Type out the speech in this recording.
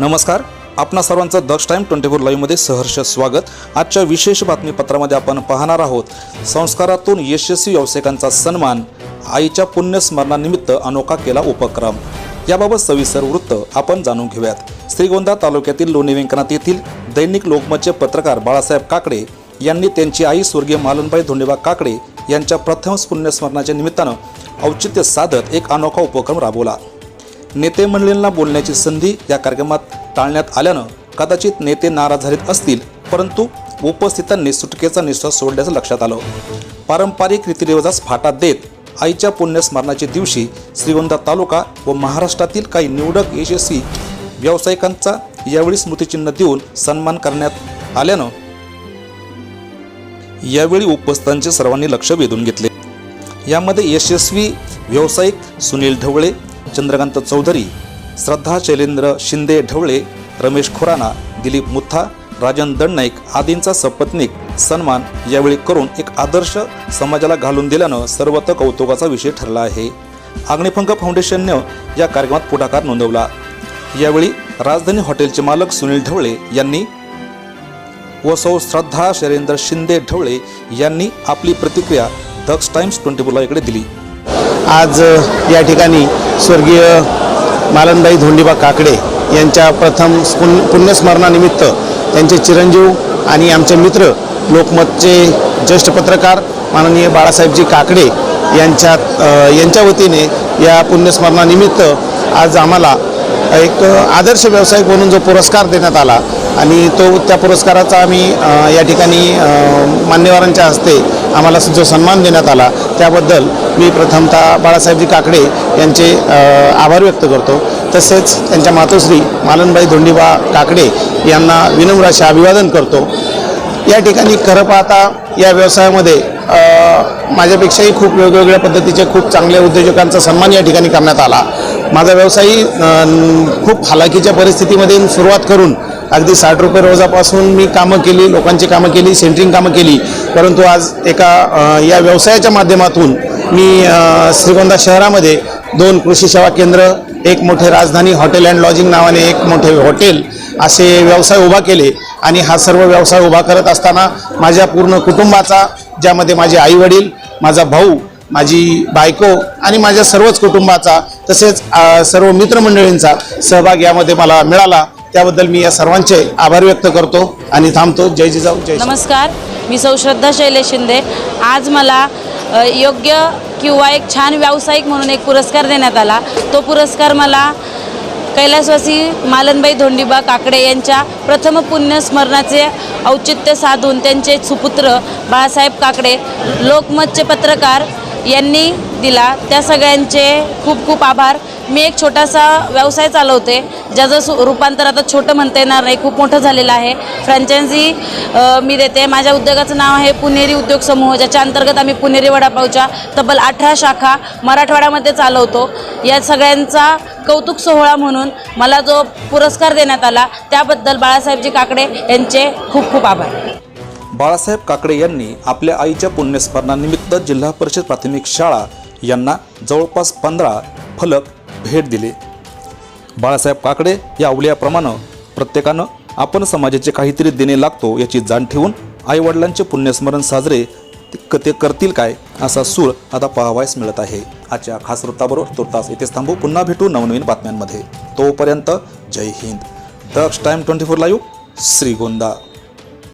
नमस्कार. आपणा सर्वांचं दक्ष टाईम ट्वेंटी फोर लाईव्हमध्ये सहर्ष स्वागत. आजच्या विशेष बातमीपत्रामध्ये आपण पाहणार आहोत संस्कारातून यशस्वी व्यावसायिकांचा सन्मान आईच्या पुण्यस्मरणानिमित्त अनोखा केला उपक्रम. याबाबत सविस्तर वृत्त आपण जाणून घेऊयात. श्रीगोंदा तालुक्यातील लोणी व्यंकनाथ येथील दैनिक लोकमतचे पत्रकार बाळासाहेब काकडे यांनी त्यांची आई स्वर्गीय मालनबाई धोंडेबा काकडे यांच्या प्रथम पुण्यस्मरणाच्या निमित्तानं औचित्य साधत एक अनोखा उपक्रम राबवला. नेते मंडळींना बोलण्याची संधी या कार्यक्रमात टाळण्यात आल्यानं कदाचित नेते नाराज झालेत असतील परंतु उपस्थितांनी सुटकेचा निश्वास सोडल्याचं लक्षात आलं. पारंपरिक रीतिरिवाजास फाटा देत आईच्या पुण्यस्मरणाच्या दिवशी श्रीगोंदा तालुका व महाराष्ट्रातील काही निवडक यशस्वी व्यावसायिकांचा यावेळी स्मृतिचिन्ह देऊन सन्मान करण्यात आल्यानं यावेळी उपस्थितांचे सर्वांनी लक्ष वेधून घेतले. यामध्ये यशस्वी व्यावसायिक सुनील ढवळे चंद्रकांत चौधरी श्रद्धा शैलेंद्र शिंदे ढवळे रमेश खुराना दिलीप मुथा राजन दणनाईक आदींचा सपत्नीक सन्मान यावेळी करून एक आदर्श समाजाला घालून दिल्यानं सर्वत्र कौतुकाचा विषय ठरला आहे. अग्निपंख फाउंडेशननं या कार्यक्रमात पुढाकार नोंदवला. यावेळी राजधानी हॉटेलचे मालक सुनील ढवळे यांनी व सौ श्रद्धा शैलेंद्र शिंदे ढवळे यांनी आपली प्रतिक्रिया दक्ष टाइम्स ट्वेंटी फोरला इकडे दिली. आज या ठिकाणी स्वर्गीय मालनबाई धोंडीबा काकडे यांच्या प्रथम पुण्य पुण्यस्मरणानिमित्त त्यांचे चिरंजीव आणि आमचे मित्र लोकमतचे ज्येष्ठ पत्रकार माननीय बाळासाहेबजी काकडे यांच्या यांच्या वतीने या पुण्यस्मरणानिमित्त आज आम्हाला एक आदर्श व्यावसायिक म्हणून जो पुरस्कार देण्यात आला आणि तो त्या पुरस्काराचा आम्ही या ठिकाणी मान्यवरांच्या हस्ते आम्हाला जो सन्मान देण्यात आला त्याबद्दल मी प्रथमतः बाळासाहेबजी काकडे यांचे आभार व्यक्त करतो. तसेच त्यांच्या मातोश्री मालनबाई धोंडीबा काकडे यांना विनम्र असे अभिवादन करतो. या ठिकाणी खरं पाहता या व्यवसायामध्ये माझ्यापेक्षाही खूप वेगवेगळ्या पद्धतीचे खूप चांगल्या उद्योजकांचा सन्मान या ठिकाणी करण्यात आला. माझा व्यवसायही खूप हालाकीच्या परिस्थितीमध्ये सुरुवात करून अगदी साठ रुपये रोजापासून मी कामं केली लोकांची कामं केली सेंटरिंग कामं केली. परंतु आज एका या व्यवसायाच्या माध्यमातून मी श्रीगोंदा शहरामध्ये दोन कृषी सेवा केंद्र एक मोठे राजधानी हॉटेल अँड लॉजिंग नावाने एक मोठे हॉटेल असे व्यवसाय उभा केले आणि हा सर्व व्यवसाय उभा करत असताना माझ्या पूर्ण कुटुंबाचा ज्यामध्ये माझे आईवडील माझा भाऊ माझी बायको आणि माझ्या सर्वच कुटुंबाचा तसेच सर्व मित्रमंडळींचा सहभाग यामध्ये मला मिळाला. त्याबद्दल मी या सर्वांचे आभार व्यक्त करतो आणि थांबतो. जय जिजाऊ जय नमस्कार. मी सौ श्रद्धा शैलेश शिंदे. आज मला योग्य किंवा एक छान व्यावसायिक म्हणून एक पुरस्कार देण्यात आला. तो पुरस्कार मला कैलासवासी मालनबाई धोंडीबा काकडे यांच्या प्रथम पुण्यस्मरणाचे औचित्य साधून त्यांचे सुपुत्र बाळासाहेब काकडे लोकमतचे पत्रकार यांनी दिला. त्या सगळ्यांचे खूप खूप आभार. मी एक छोटासा व्यवसाय चालवते ज्याचं सु रूपांतर आता छोटं म्हणता येणार नाही खूप मोठं झालेलं आहे. फ्रँचायझी मी देते. माझ्या उद्योगाचं नाव आहे पुणेरी उद्योग समूह ज्याच्या अंतर्गत आम्ही पुणेरी वडापावच्या तब्बल अठरा शाखा मराठवाड्यामध्ये चालवतो. या सगळ्यांचा कौतुक सोहळा म्हणून मला जो पुरस्कार देण्यात आला त्याबद्दल बाळासाहेबजी काकडे यांचे खूप खूप आभार. बाळासाहेब काकडे यांनी आपल्या आईच्या पुण्यस्मरणानिमित्त जिल्हा परिषद प्राथमिक शाळा यांना जवळपास पंधरा फलक भेट दिले. बाळासाहेब काकडे या अवलियाप्रमाणे प्रत्येकानं आपण समाजाचे काहीतरी देणे लागतो याची जाण ठेवून आईवडिलांचे पुण्यस्मरण साजरे ते क- ते करतील काय असा सूर आता पाहावयास मिळत आहे. आजच्या खास वृत्ताबरोबर तुर्तास इथेच थांबू. पुन्हा भेटू नवनवीन बातम्यांमध्ये. तोपर्यंत जय Hind. Daksh time twenty four live Shrigonda.